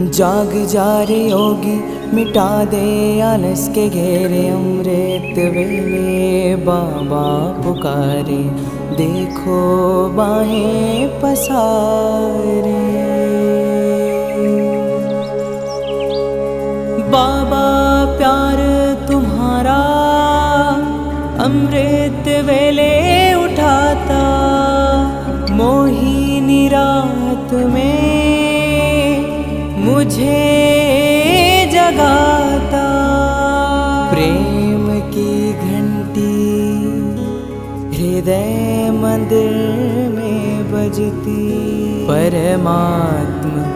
जाग जा रे योगी, मिटा दे आलस के घेरे, अमृत वेले बाबा पुकारे, देखो बाहें पसारे। बाबा प्यार तुम्हारा, अमृत वेले उठाता, मोहिनी रात में मुझे जगाता। प्रेम की घंटी हृदय मंदिर में बजती। परमात्मा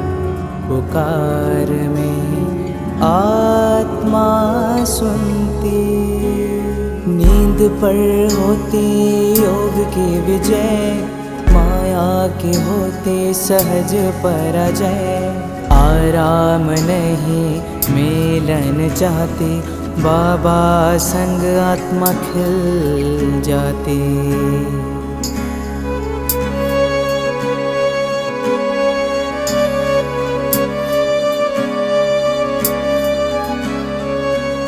पुकार में आत्मा सुनती। नींद पर होती योग की विजय, माया के होते सहज पराजय। आराम नहीं मिलन खिल जाती।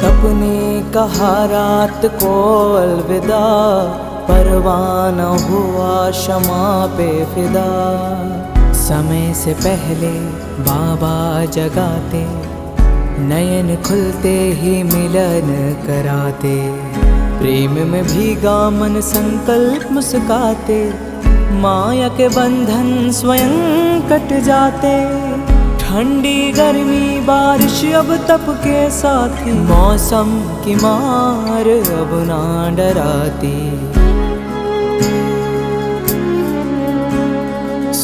अपने कहा रात को अलविदा परवाना हुआ क्षमा पे फिदा समय से पहले बाबा जगाते, नयन खुलते ही मिलन कराते। प्रेम में भीगा मन संकल्प मुस्काते, माया के बंधन स्वयं कट जाते। ठंडी गर्मी बारिश अब तप के साथी मौसम की मार अब ना डराती।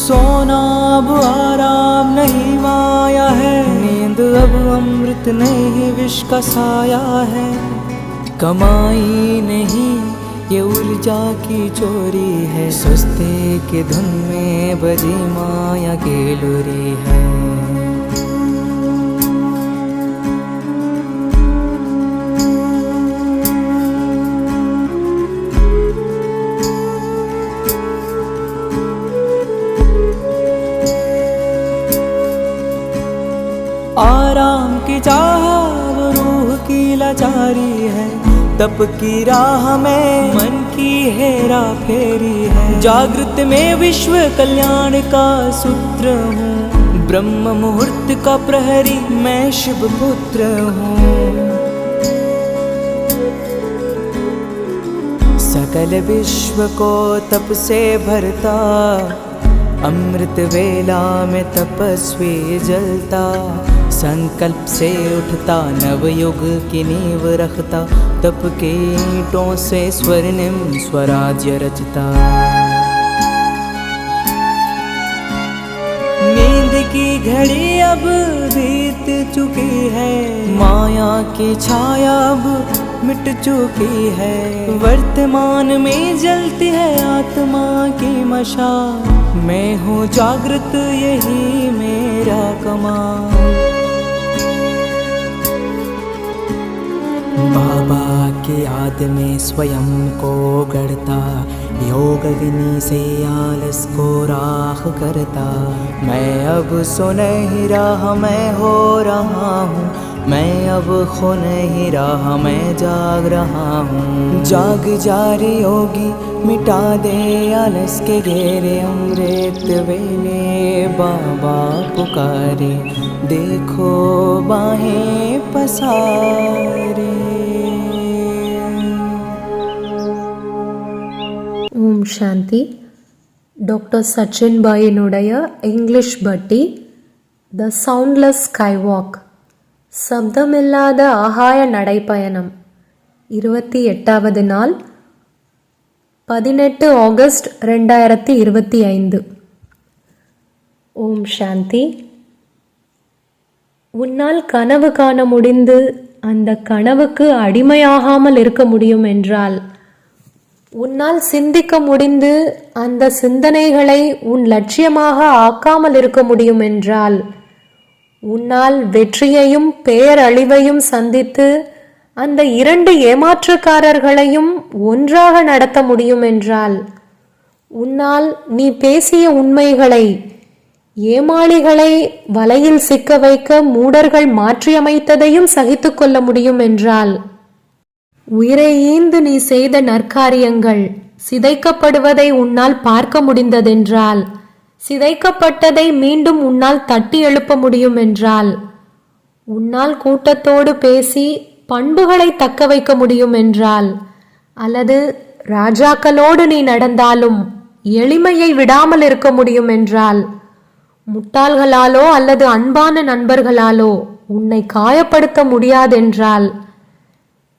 सोना, अब आराम नहीं माया है। नींद अब अमृत नहीं, विष का साया है। कमाई नहीं, ये ऊर्जा की चोरी है। सुस्ते के धुन में बजी माया के लुरी है। तप की राह में मन की हेरा फेरी है। जागृत में विश्व कल्याण का सूत्र हूँ। ब्रह्म मुहूर्त का प्रहरी मैं शिव पुत्र हूँ। सकल विश्व को तप से भरता अमृत वेला में तपस्वी जलता। संकल्प से उठता, नवयुग की नींव रखता, तप के ईंटों से स्वर्णिम स्वराज्य रचता। नींद की घड़ी अब बीत चुकी है, माया की छाया अब मिट चुकी है। वर्तमान में जलती है आत्मा की मशा, मैं हूँ जागृत, यही मेरा कमाल। बाबा के याद में स्वयं को गढ़ता योग विनी से आलस को राख करता। मैं अब सो नहीं रहा मैं हो रहा हूँ, मैं अब खो नहीं रहा मैं जाग रहा हूँ। जाग जा रे योगी, मिटा दे आलस के घेरे अमृत वेले। बाबा पुकारे, देखो बाहें पसारे। ஓம் சாந்தி. டாக்டர் சச்சின் பாயினுடைய இங்கிலீஷ் பட்டி த சவுண்ட்லெஸ் ஸ்கைவாக் சப்தமில்லாத ஆகாய நடைப்பயணம் இருபத்தி எட்டாவது நாள் பதினெட்டு ஆகஸ்ட் ரெண்டாயிரத்தி இருபத்தி ஐந்து. ஓம் சாந்தி. உன்னால் கனவு காண முடிந்து அந்த கனவுக்கு அடிமையாகாமல் இருக்க முடியும் என்றால் உன்னால் சிந்திக்க முடிந்து அந்த சிந்தனைகளை உன் லட்சியமாக ஆக்காமல் இருக்க முடியும் என்றால் உன்னால் வெற்றியையும் பேரழிவையும் சந்தித்து அந்த இரண்டு ஏமாற்றுக்காரர்களையும் ஒன்றாக நடத்த முடியும் என்றால் உன்னால் நீ பேசிய உண்மைகளை ஏமாளிகளை வலையில் சிக்க வைக்க மூடர்கள் மாற்றியமைத்ததையும் சகித்துக்கொள்ள முடியும் என்றால் உயிரை ஈந்து நீ செய்த நற்காரியங்கள் சிதைக்கப்படுவதை உன்னால் பார்க்க முடிந்ததென்றால் சிதைக்கப்பட்டதை மீண்டும் உன்னால் தட்டி எழுப்ப முடியும் என்றால் உன்னால் கூட்டத்தோடு பேசி பண்புகளை தக்க வைக்க முடியும் என்றால் அல்லது ராஜாக்களோடு நீ நடந்தாலும் எளிமையை விடாமல் இருக்க முடியும் என்றால் முட்டாள்களாலோ அல்லது அன்பான நண்பர்களாலோ உன்னை காயப்படுத்த முடியாதென்றால்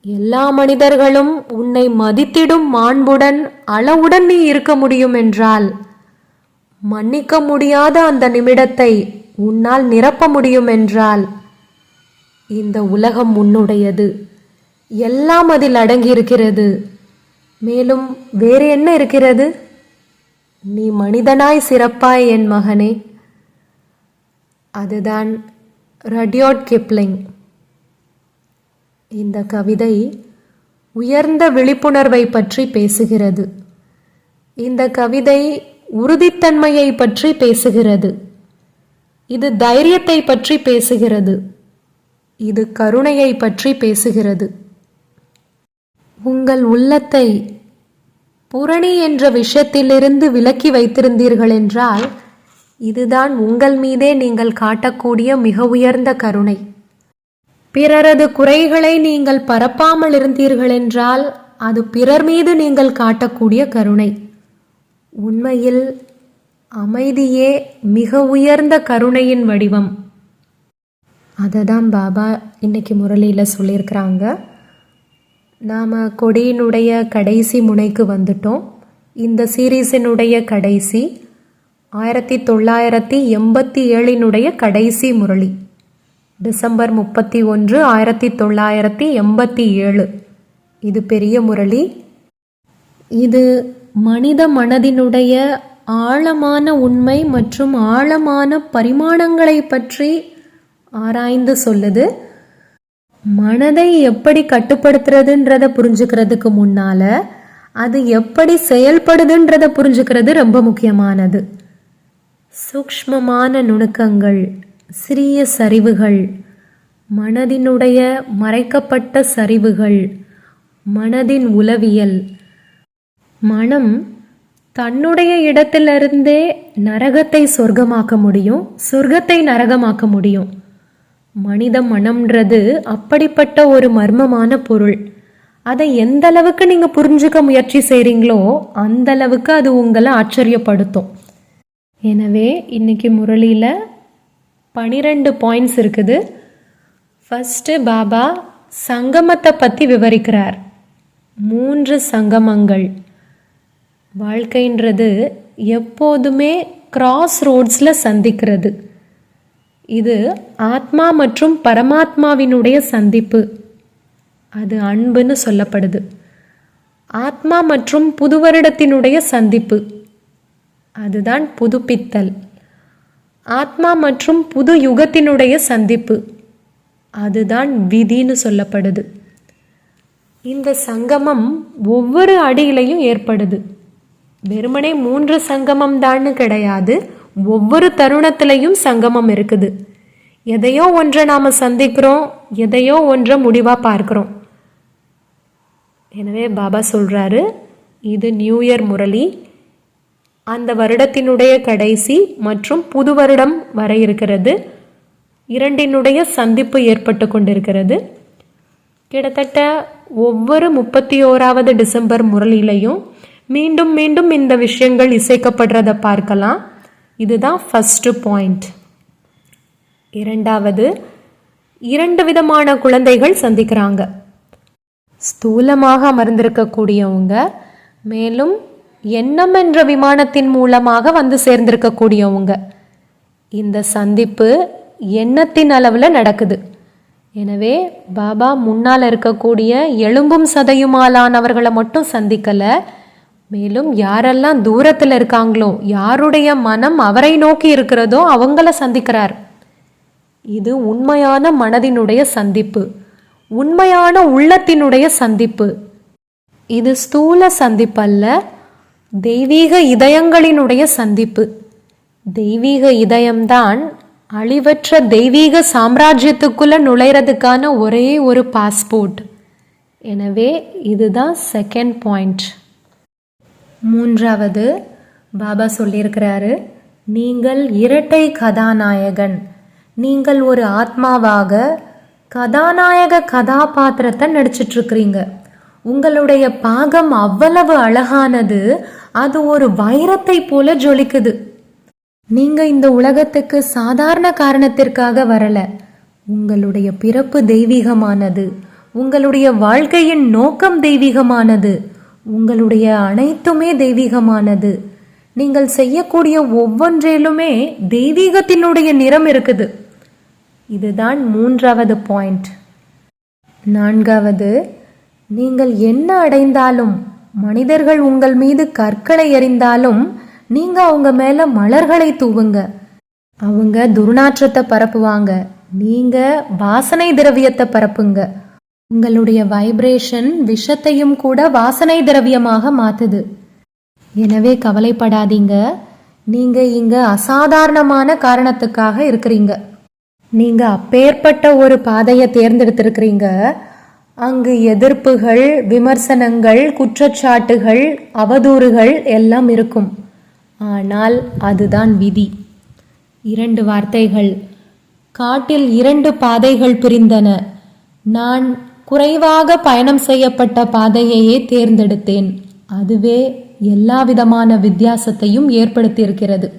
எல்லா மனிதர்களும் உன்னை மதித்திடும் மாண்புடன் அளவுடன் நீ இருக்க முடியும் என்றால் மன்னிக்க முடியாத அந்த நிமிடத்தை உன்னால் நிரப்ப முடியும் என்றால் இந்த உலகம் உன்னுடையது. எல்லாம் அதில் அடங்கியிருக்கிறது. மேலும் வேறு என்ன இருக்கிறது? நீ மனிதனாய் சிறப்பாய் என் மகனே. அதுதான் ரடியோட் கிப்ளிங். இந்த கவிதை உயர்ந்த விழிப்புணர்வை பற்றி பேசுகிறது. இந்த கவிதை உறுதித்தன்மையை பற்றி பேசுகிறது. இது தைரியத்தை பற்றி பேசுகிறது. இது கருணையை பற்றி பேசுகிறது. உங்கள் உள்ளத்தை புரணி என்ற விஷயத்திலிருந்து விலக்கி வைத்திருந்தீர்கள் என்றால் இதுதான் உங்கள் மீதே நீங்கள் காட்டக்கூடிய மிக உயர்ந்த கருணை. பிறரது குறைகளை நீங்கள் பரப்பாமல் இருந்தீர்கள் என்றால் அது பிறர் மீது நீங்கள் காட்டக்கூடிய கருணை. உண்மையில் அமைதியே மிக உயர்ந்த கருணையின் வடிவம். அதை தான் பாபா இன்னைக்கு முரளியில் சொல்லியிருக்கிறாங்க. நாம் கொடியினுடைய கடைசி முனைக்கு வந்துட்டோம். இந்த சீரீஸினுடைய கடைசி ஆயிரத்தி தொள்ளாயிரத்தி எண்பத்தி ஏழினுடைய கடைசி முரளி. டிசம்பர் முப்பத்தி ஒன்று ஆயிரத்தி தொள்ளாயிரத்தி எண்பத்தி ஏழு. இது பெரிய முரளி. இது மனித மனதினுடைய ஆழமான உண்மை மற்றும் ஆழமான பரிமாணங்களை பற்றி ஆராய்ந்து சொல்லுது. மனதை எப்படி கட்டுப்படுத்துறதுன்றத புரிஞ்சுக்கிறதுக்கு முன்னால அது எப்படி செயல்படுதுன்றத புரிஞ்சுக்கிறது ரொம்ப முக்கியமானது. சூக்ஷ்மமான நுணுக்கங்கள் சிறிய சரிவுகள் மனதினுடைய மறைக்கப்பட்ட சரிவுகள் மனதின் உளவியல். மனம் தன்னுடைய இடத்திலிருந்தே நரகத்தை சொர்க்கமாக்க முடியும் சொர்க்கத்தை நரகமாக்க முடியும். மனித மனம்ன்றது அப்படிப்பட்ட ஒரு மர்மமான பொருள். அதை எந்த அளவுக்கு நீங்கள் புரிஞ்சுக்க முயற்சி செய்கிறீங்களோ அந்த அளவுக்கு அது உங்களை ஆச்சரியப்படுத்தும். எனவே இன்னைக்கு முரளியில் பனிரெண்டு பாயிண்ட்ஸ் இருக்குது. ஃபஸ்ட்டு பாபா சங்கமத்தை பற்றி விவரிக்கிறார். மூன்று சங்கமங்கள். வாழ்க்கைன்றது எப்போதுமே கிராஸ் ரோட்ஸில் சந்திக்கிறது. இது ஆத்மா மற்றும் பரமாத்மாவினுடைய சந்திப்பு. அது அன்புன்னு சொல்லப்படுது. ஆத்மா மற்றும் புது வருடத்தினுடைய சந்திப்பு. அதுதான் புதுப்பித்தல். ஆத்மா மற்றும் புது யுகத்தினுடைய சந்திப்பு. அதுதான் விதின்னு சொல்லப்படுது. இந்த சங்கமம் ஒவ்வொரு அடியிலையும் ஏற்படுது. வெறுமனே மூன்று சங்கமம் தான்னு கிடையாது. ஒவ்வொரு தருணத்திலையும் சங்கமம் இருக்குது. எதையோ ஒன்றை நாம் சந்திக்கிறோம் எதையோ ஒன்றை முடிவாக பார்க்குறோம். எனவே பாபா சொல்கிறாரு இது நியூ இயர் முரளி அந்த வருடத்தினுடைய கடைசி மற்றும் புது வருடம் வர இருக்கிறது. இரண்டினுடைய சந்திப்பு ஏற்பட்டு கொண்டிருக்கிறது. கிட்டத்தட்ட ஒவ்வொரு முப்பத்தி ஓராவது டிசம்பர் முரளிலையும் மீண்டும் மீண்டும் இந்த விஷயங்கள் இசைக்கப்படுறத பார்க்கலாம். இதுதான் ஃபஸ்ட்டு பாயிண்ட் இரண்டாவது இரண்டு விதமான குழந்தைகள் சந்திக்கிறாங்க. ஸ்தூலமாக அமர்ந்திருக்கக்கூடியவங்க மேலும் எண்ணம் என்ற விமானத்தின் மூலமாக வந்து சேர்ந்திருக்கக்கூடியவங்க. இந்த சந்திப்பு எண்ணத்தின் அளவில் நடக்குது. எனவே பாபா முன்னால் இருக்கக்கூடிய எலும்பும் சதையுமாலானவர்களை மட்டும் சந்திக்கலை. மேலும் யாரெல்லாம் தூரத்தில் இருக்காங்களோ யாருடைய மனம் அவரை நோக்கி இருக்கிறதோ அவங்கள சந்திக்கிறார். இது உண்மையான மனதினுடைய சந்திப்பு. உண்மையான உள்ளத்தினுடைய சந்திப்பு. இது ஸ்தூல சந்திப்பல்ல தெய்வீக இதயங்களினுடைய சந்திப்பு. தெய்வீக இதயம்தான் அழிவற்ற தெய்வீக சாம்ராஜ்யத்துக்குள்ள நுழையிறதுக்கான ஒரே ஒரு பாஸ்போர்ட் எனவே இதுதான் செகண்ட் பாயிண்ட் மூன்றாவது பாபா சொல்லியிருக்கிறாரு நீங்கள் இரட்டை கதாநாயகன். நீங்கள் ஒரு ஆத்மாவாக கதாநாயக கதாபாத்திரத்தை நடிச்சிட்ருக்கிறீங்க உங்களுடைய பாகம் அவ்வளவு அழகானது அது ஒரு வைரத்தை போல ஜொலிக்குது. நீங்க இந்த உலகத்துக்கு சாதாரண காரணத்திற்காக வரல. உங்களுடைய பிறப்பு தெய்வீகமானது. உங்களுடைய வாழ்க்கையின் நோக்கம் தெய்வீகமானது. உங்களுடைய அனைத்துமே தெய்வீகமானது. நீங்கள் செய்யக்கூடிய ஒவ்வொன்றிலுமே தெய்வீகத்தினுடைய நிறம் இருக்குது. இதுதான் மூன்றாவது பாயிண்ட். நான்காவது நீங்கள் என்ன அடைந்தாலும் மனிதர்கள் உங்கள் மீது கற்களை எறிந்தாலும் நீங்க அவங்க மேல மலர்களை தூவுங்க. அவங்க துர்நாற்றத்தை பரப்புவாங்க. நீங்க வாசனை திரவியத்தை பரப்புங்க. உங்களுடைய வைப்ரேஷன் விஷத்தையும் கூட வாசனை திரவியமாக மாத்துது. எனவே கவலைப்படாதீங்க. நீங்க இங்க அசாதாரணமான காரணத்துக்காக இருக்கிறீங்க. நீங்க அப்பேற்பட்ட ஒரு பாதையை தேர்ந்தெடுத்திருக்கிறீங்க. அங்கு எதிர்ப்புகள் விமர்சனங்கள் குற்றச்சாட்டுகள் அவதூறுகள் எல்லாம் இருக்கும். ஆனால் அதுதான் விதி. இரண்டு வார்த்தைகள். காட்டில் இரண்டு பாதைகள் பிரிந்தன. நான் குறைவாக பயணம் செய்யப்பட்ட பாதையையே தேர்ந்தெடுத்தேன். அதுவே எல்லா விதமான வித்தியாசத்தையும் ஏற்படுத்தியிருக்கிறது.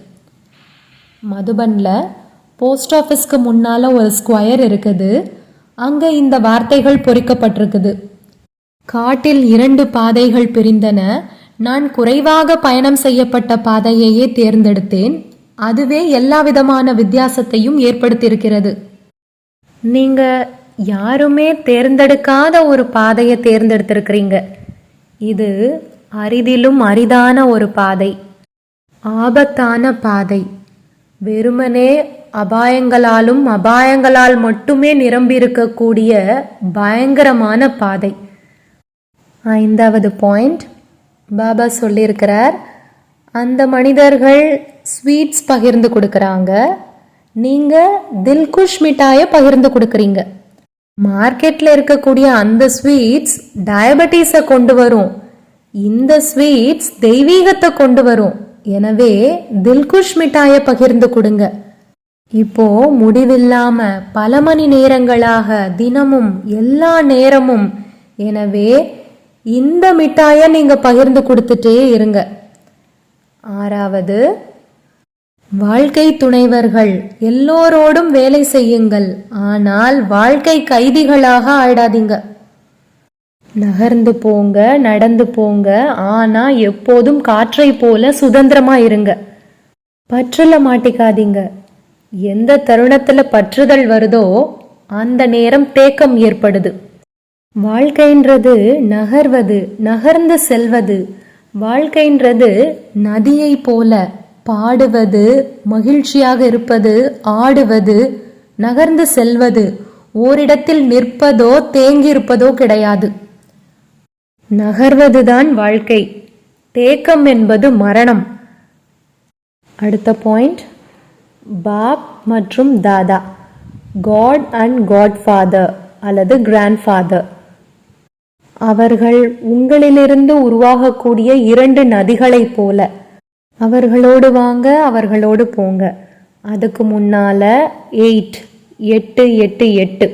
மதுபனில் போஸ்ட் ஆஃபீஸ்க்கு முன்னால் ஒரு ஸ்கொயர் இருக்குது. அங்க இந்த வார்த்தைகள் பொறிக்கப்பட்டிருக்குது. காட்டில் இரண்டு பாதைகள் பிரிந்தன. நான் குறைவாக பயணம் செய்யப்பட்ட பாதையையே தேர்ந்தெடுத்தேன். அதுவே எல்லா விதமான வித்தியாசத்தையும் ஏற்படுத்தியிருக்கிறது. நீங்க யாருமே தேர்ந்தெடுக்காத ஒரு பாதையை தேர்ந்தெடுத்திருக்கிறீங்க. இது அரிதிலும் அரிதான ஒரு பாதை. ஆபத்தான பாதை. வெறுமனே அபாயங்களாலும் அபாயங்களால் மட்டுமே நிரம்பியிருக்கக்கூடிய பயங்கரமான பாதை. ஐந்தாவது பாயிண்ட் பாபா சொல்லியிருக்கிறார் அந்த மனிதர்கள் ஸ்வீட்ஸ் பகிர்ந்து கொடுக்குறாங்க. நீங்கள் தில்குஷ் மிட்டாயை பகிர்ந்து கொடுக்குறீங்க. மார்க்கெட்டில் இருக்கக்கூடிய அந்த ஸ்வீட்ஸ் டயபெட்டிஸை கொண்டு வரும். இந்த ஸ்வீட்ஸ் தெய்வீகத்தை கொண்டு வரும். எனவே தில்குஷ் மிட்டாயை பகிர்ந்து கொடுங்க. இப்போ முடிவில்லாம பல மணி நேரங்களாக தினமும் எல்லா நேரமும். எனவே இந்த மிட்டாயை நீங்க பகிர்ந்து கொடுத்துட்டே இருங்க. ஆறாவது வாழ்க்கை துணைவர்கள் எல்லோரோடும் வேலை செய்யுங்கள். ஆனால் வாழ்க்கை கைதிகளாக ஆயிடாதீங்க. நகர்ந்து போங்க நடந்து போங்க. ஆனா எப்போதும் காற்றை போல சுதந்திரமா இருங்க. பற்றுல மாட்டிக்காதீங்க. எந்த தருணத்துல பற்றுதல் வருதோ அந்த நேரம் தேக்கம் ஏற்படுது. வாழ்க்கைன்றது நகர்வது நகர்ந்து செல்வது. வாழ்க்கைன்றது நதியை போல பாடுவது மகிழ்ச்சியாக இருப்பது ஆடுவது நகர்ந்து செல்வது. ஓரிடத்தில் நிற்பதோ தேங்கியிருப்பதோ கிடையாது. நகர்வதுதான் வாழ்க்கை. தேக்கம் என்பது மரணம். அடுத்த பாயிண்ட் பாப் மற்றும் தாதா காட் அண்ட் காட்ஃபாதர் அல்லது கிராண்ட்ஃபாதர் அவர்கள் உங்களிலிருந்து உருவாகக்கூடிய இரண்டு நதிகளைப் போல. அவர்களோடு வாங்க அவர்களோடு போங்க. அதுக்கு முன்னால எயிட் எட்டு எட்டு எட்டு.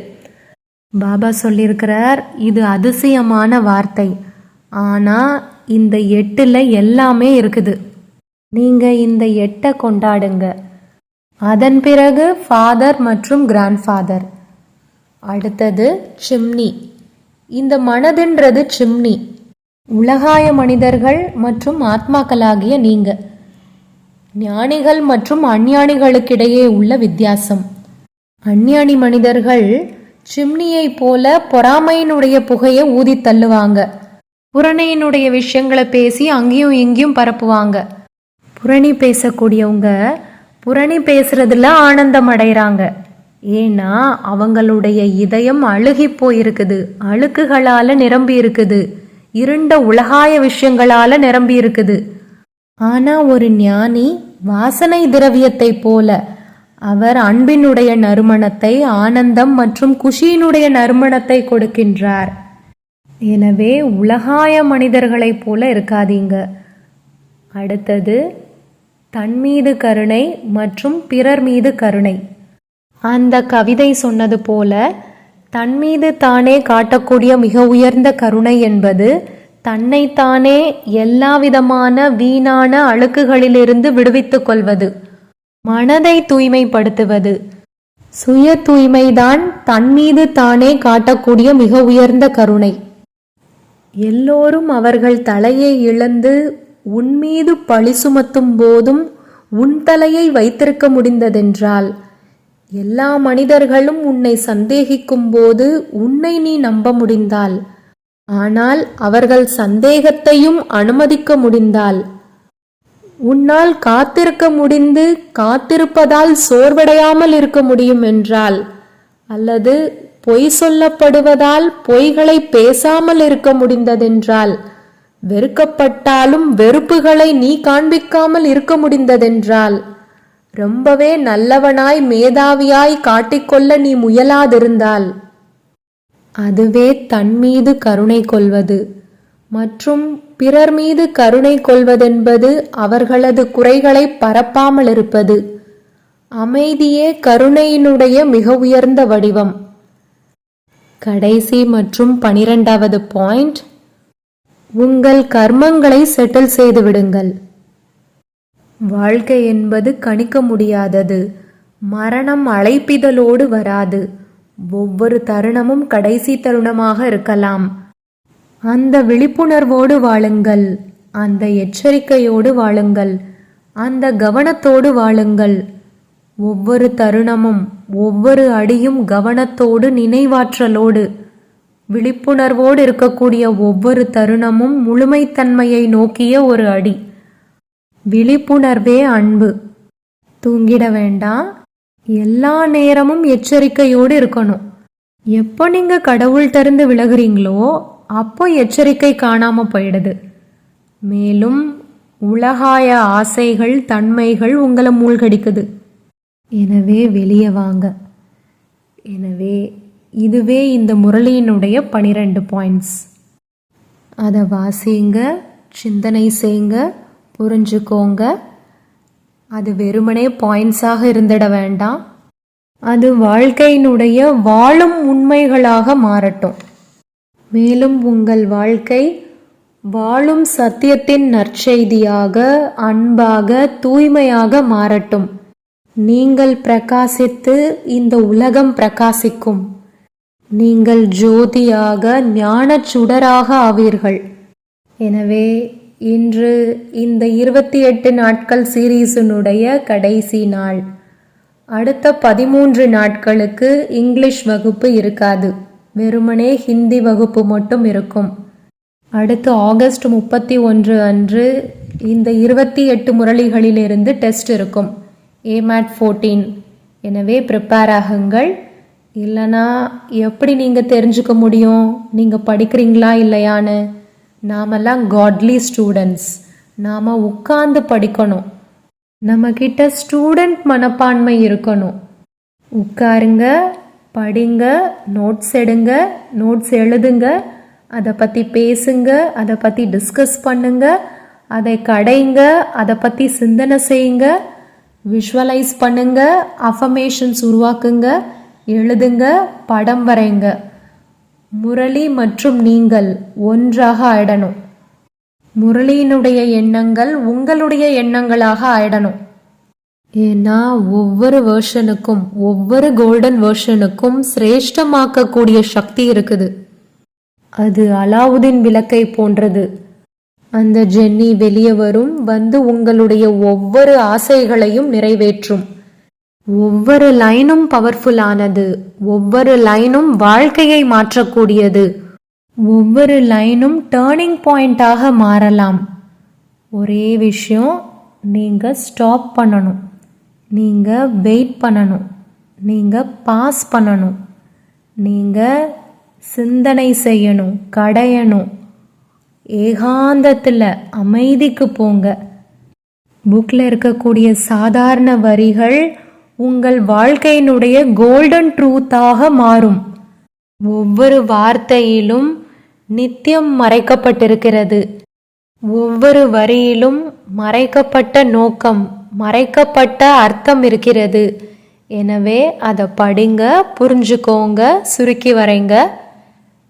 பாபா சொல்லியிருக்கிறார் இது அதிசயமான வார்த்தை. ஆனால் இந்த எட்டில் எல்லாமே இருக்குது. நீங்கள் இந்த எட்டை கொண்டாடுங்க. அதன் பிறகு ஃபாதர் மற்றும் கிராண்ட்ஃபாதர் அடுத்தது சிம்னி இந்த மனதுன்றது சிம்னி உலகாய மனிதர்கள் மற்றும் ஆத்மாக்களாகிய நீங்க. ஞானிகள் மற்றும் அஞ்ஞானிகளுக்கிடையே உள்ள வித்தியாசம். அஞ்ஞானி மனிதர்கள் சிம்னியைப் போல பொறாமையினுடைய புகையை ஊதி தள்ளுவாங்க. புரணையினுடைய விஷயங்களை பேசி அங்கேயும் இங்கேயும் பரப்புவாங்க. புரணி பேசக்கூடியவங்க புரணி பேசுறதுல ஆனந்தம் அடைகிறாங்க ஏன்னா அவங்களுடைய இதயம் அழுகி போயிருக்குது. அழுக்குகளால நிரம்பி இருக்குது. இருண்ட உலகாய விஷயங்களால நிரம்பி இருக்குது. ஆனா ஒரு ஞானி வாசனை திரவியத்தைப் போல அவர் அன்பினுடைய நறுமணத்தை ஆனந்தம் மற்றும் குஷியினுடைய நறுமணத்தை கொடுக்கின்றார். எனவே உலகாய மனிதர்களைப் போல இருக்காதீங்க. அடுத்தது தன் மீது கருணை மற்றும் பிறர் மீது கருணை. அந்த கவிதை சொன்னது போல தன்மீது தானே காட்டக்கூடிய மிக உயர்ந்த கருணை என்பது தன்னைத்தானே எல்லாவிதமான வீணான அழுக்குகளிலிருந்து விடுவித்துக் கொள்வது மனதை தூய்மைப்படுத்துவது. சுய தூய்மைதான் தன் மீது தானே காட்டக்கூடிய மிக உயர்ந்த கருணை. எல்லோரும் அவர்கள் தலையை இழந்து உன் மீது பழி சுமத்தும் போதும் உன் தலையை வைத்திருக்க முடிந்ததென்றால் எல்லா மனிதர்களும் உன்னை சந்தேகிக்கும் போது உன்னை நீ நம்ப முடிந்தால் ஆனால் அவர்கள் சந்தேகத்தையும் அனுமதிக்க முடிந்தால் உன்னால் காத்திருக்க முடிந்து காத்திருப்பதால் சோர்வடையாமல் இருக்க முடியும் என்றால் அல்லது பொய் சொல்லப்படுவதால் பொய்களை பேசாமல் இருக்க முடிந்ததென்றால் வெறுக்கப்பட்டாலும் வெறுப்புகளை நீ காண்பிக்காமல் இருக்க முடிந்ததென்றால் ரொம்பவே நல்லவனாய் மேதாவியாய் காட்டிக்கொள்ள நீ முயலாதிருந்தால் அதுவே தன் மீது கருணை கொள்வது. மற்றும் பிறர் மீது கருணை கொள்வதென்பது அவர்களது குறைகளை பரப்பாமல் இருப்பது. அமைதியே கருணையினுடைய மிக உயர்ந்த வடிவம். கடைசி மற்றும் பனிரெண்டாவது பாயிண்ட். உங்கள் கர்மங்களை செட்டில் செய்து விடுங்கள். வாழ்க்கை என்பது கணிக்க முடியாதது. மரணம் அழைப்பிதழோடு வராது. ஒவ்வொரு தருணமும் கடைசி தருணமாக இருக்கலாம். அந்த விழிப்புணர்வோடு வாழுங்கள். அந்த எச்சரிக்கையோடு வாழுங்கள். அந்த கவனத்தோடு வாழுங்கள். ஒவ்வொரு தருணமும் ஒவ்வொரு அடியும் கவனத்தோடு நினைவாற்றலோடு விழிப்புணர்வோடு இருக்கக்கூடிய ஒவ்வொரு தருணமும் முழுமைத்தன்மையை நோக்கிய ஒரு அடி. விழிப்புணர்வே அன்பு. தூங்கிட வேண்டாம். எல்லா நேரமும் எச்சரிக்கையோடு இருக்கணும். எப்போ நீங்கள் கடவுள்கிட்ட இருந்து விலகுறீங்களோ அப்போ எச்சரிக்கை காணாமல் போயிடுது. மேலும் உலகாய ஆசைகள் தன்மைகள் உங்களை மூழ்கடிக்குது. எனவே வெளியே வாங்க. எனவே இதுவே இந்த முரளியினுடைய பனிரெண்டு பாயிண்ட்ஸ் அதை வாசிங்க சிந்தனை செய்யுங்க புரிஞ்சுக்கோங்க. அது வெறுமனே பாயிண்ட்ஸாக இருந்திட வேண்டாம். அது வாழ்க்கையினுடைய வாழும் உண்மைகளாக மாறட்டும். மேலும் உங்கள் வாழ்க்கை வாழும் சத்தியத்தின் நற்செய்தியாக அன்பாக தூய்மையாக மாறட்டும். நீங்கள் பிரகாசித்து இந்த உலகம் பிரகாசிக்கும். நீங்கள் ஜோதியாக ஞானச் சுடராக ஆவீர்கள். எனவே இன்று இந்த இருபத்தி எட்டு நாட்கள் சீரீஸினுடைய கடைசி நாள். அடுத்த பதிமூன்று நாட்களுக்கு இங்கிலீஷ் வகுப்பு இருக்காது. வெறுமனே ஹிந்தி வகுப்பு மட்டும் இருக்கும். அடுத்து ஆகஸ்ட் முப்பத்தி ஒன்று அன்று இந்த இருபத்தி எட்டு முரளிகளிலிருந்து டெஸ்ட் இருக்கும். ஏமேட் ஃபோர்டீன். எனவே ப்ரிப்பேர் ஆகுங்கள். இல்லைனா எப்படி நீங்கள் தெரிஞ்சுக்க முடியும்? நீங்கள் படிக்கிறீங்களா இல்லையான்னு? நாமெல்லாம் காட்லி ஸ்டூடெண்ட்ஸ் நாம் உட்கார்ந்து படிக்கணும். நம்மக்கிட்ட ஸ்டூடெண்ட் மனப்பான்மை இருக்கணும். உட்காருங்க படிங்க நோட்ஸ் எடுங்க நோட்ஸ் எழுதுங்க அதை பற்றி பேசுங்க அதை பற்றி டிஸ்கஸ் பண்ணுங்க அதை கடைங்க அதை பற்றி சிந்தனை செய்யுங்க விஷுவலைஸ் பண்ணுங்க அஃபமேஷன்ஸ் உருவாக்குங்க எழுதுங்க படம் வரைங்க. முரளி மற்றும் நீங்கள் ஒன்றாக ஆயிடணும். முரளியினுடைய எண்ணங்கள் உங்களுடைய எண்ணங்களாக ஆயிடணும். ஏன்னா ஒவ்வொரு வேர்ஷனுக்கும் ஒவ்வொரு கோல்டன் வேர்ஷனுக்கும் சிரேஷ்டமாக்கக்கூடிய சக்தி இருக்குது. அது அலாவுதீன் விளக்கை போன்றது. அந்த ஜென்னி வெளியே வரும் வந்து உங்களுடைய ஒவ்வொரு ஆசைகளையும் நிறைவேற்றும். ஒவ்வொரு லைனும் பவர்ஃபுல்லானது ஒவ்வொரு லைனும் வாழ்க்கையை மாற்றக்கூடியது. ஒவ்வொரு லைனும் டேர்னிங் பாயிண்டாக மாறலாம். ஒரே விஷயம் நீங்கள் ஸ்டாப் பண்ணணும். நீங்கள் வெயிட் பண்ணணும். நீங்கள் பாஸ் பண்ணணும். நீங்கள் சிந்தனை செய்யணும் கடையணும். ஏகாந்தத்தில் அமைதிக்கு போங்க. புக்கில் இருக்கக்கூடிய சாதாரண வரிகள் உங்கள் வாழ்க்கையினுடைய கோல்டன் ட்ரூத்தாக மாறும். ஒவ்வொரு வார்த்தையிலும் நித்தியம் மறைக்கப்பட்டிருக்கிறது. ஒவ்வொரு வரியிலும் மறைக்கப்பட்ட நோக்கம் மறைக்கப்பட்ட அர்த்தம் இருக்கிறது. எனவே அதை படிங்க புரிஞ்சுக்கோங்க சுருக்கி வரைங்க.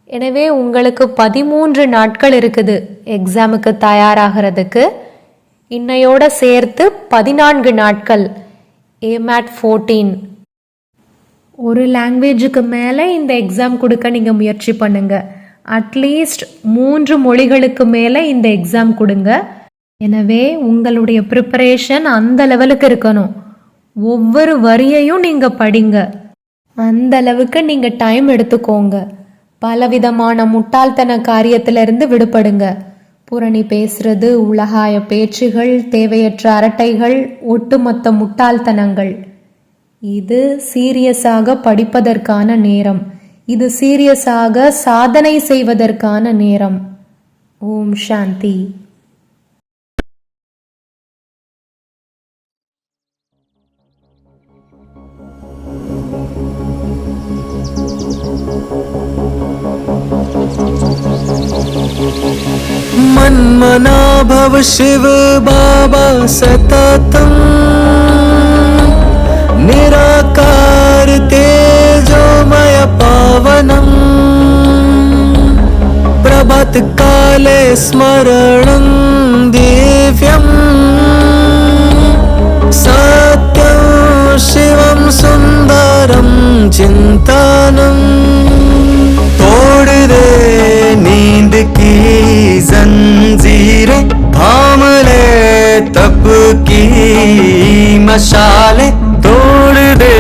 எனவே உங்களுக்கு பதிமூன்று நாட்கள் இருக்குது எக்ஸாமுக்கு தயாராகிறதுக்கு. இன்னையோட சேர்த்து பதினான்கு நாட்கள். ஏமேட் ஃபோர்டீன் ஒரு லாங்குவேஜுக்கு மேலே இந்த எக்ஸாம் கொடுக்க நீங்கள் முயற்சி பண்ணுங்க. அட்லீஸ்ட் மூன்று மொழிகளுக்கு மேலே இந்த எக்ஸாம் கொடுங்க. எனவே உங்களுடைய ப்ரிப்பரேஷன் அந்த லெவலுக்கு இருக்கணும். ஒவ்வொரு வரியையும் நீங்கள் படிங்க. அந்த அளவுக்கு நீங்கள் டைம் எடுத்துக்கோங்க. பலவிதமான முட்டாள்தன காரியத்திலிருந்து விடுபடுங்க. புரணி பேசுறது உலகாய பேச்சுகள் தேவையற்ற அரட்டைகள் ஒட்டுமொத்த முட்டாள்தனங்கள். இது சீரியஸாக படிப்பதற்கான நேரம். இது சீரியஸாக சாதனை செய்வதற்கான நேரம். ஓம் சாந்தி. मन्मना भव शिव बाबा सततम्। पावनम्। प्रभातकाले स्मरणं दिव्यम्। सत्यं शिवं सुन्दरं चिन्तनम् मशाले तोड़ दे,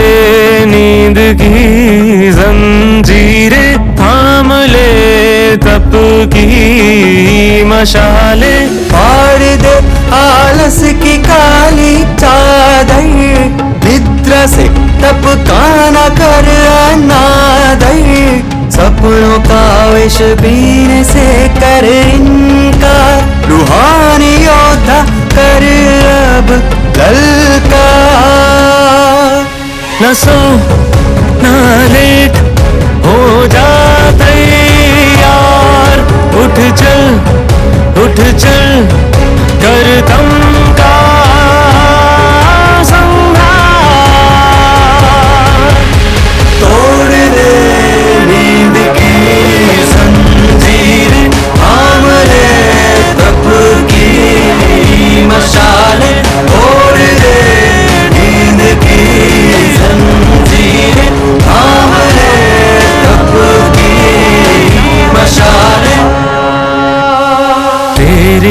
नींद की जंजीरें थाम ले, तप की मशाले फाड़ दे, आलस की काली चादर। निद्रा से तप काना कर अनादर। सपनों का विष बीन से कर इनकार। रूहानी न सो न लेट हो जा यार। उठ चल उठ चल कर दम।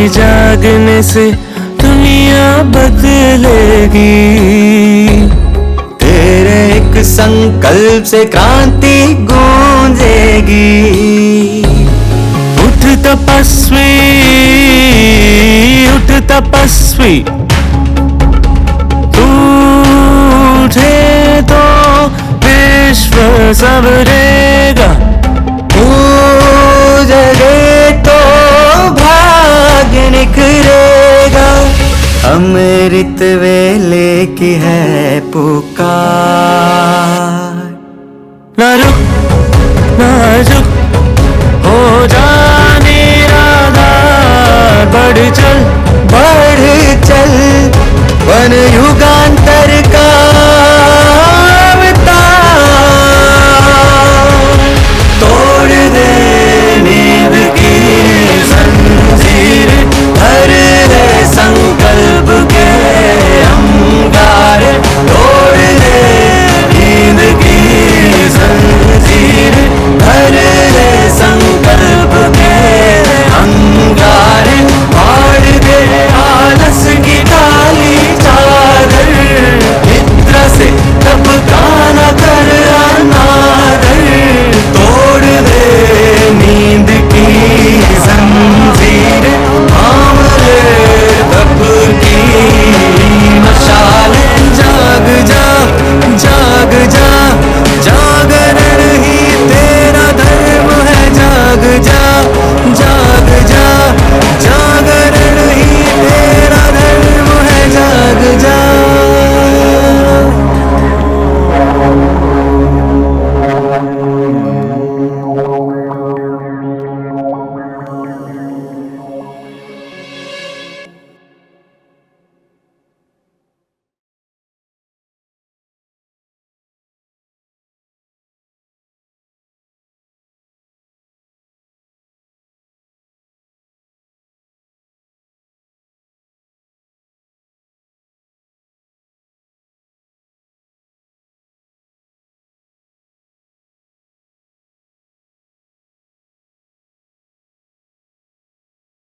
जागने से दुनिया बदलेगी। तेरे एक संकल्प से क्रांति गूंजेगी। उठ तपस्वी उठ तपस्वी। तू उठे तो विश्व सबरेगा तू जगे तो निकलेगा। अमृत वेले की है पुकार। ना रुक ना रुक हो जाने राधा। बढ़ चल बढ़ चल, वन युगांतर का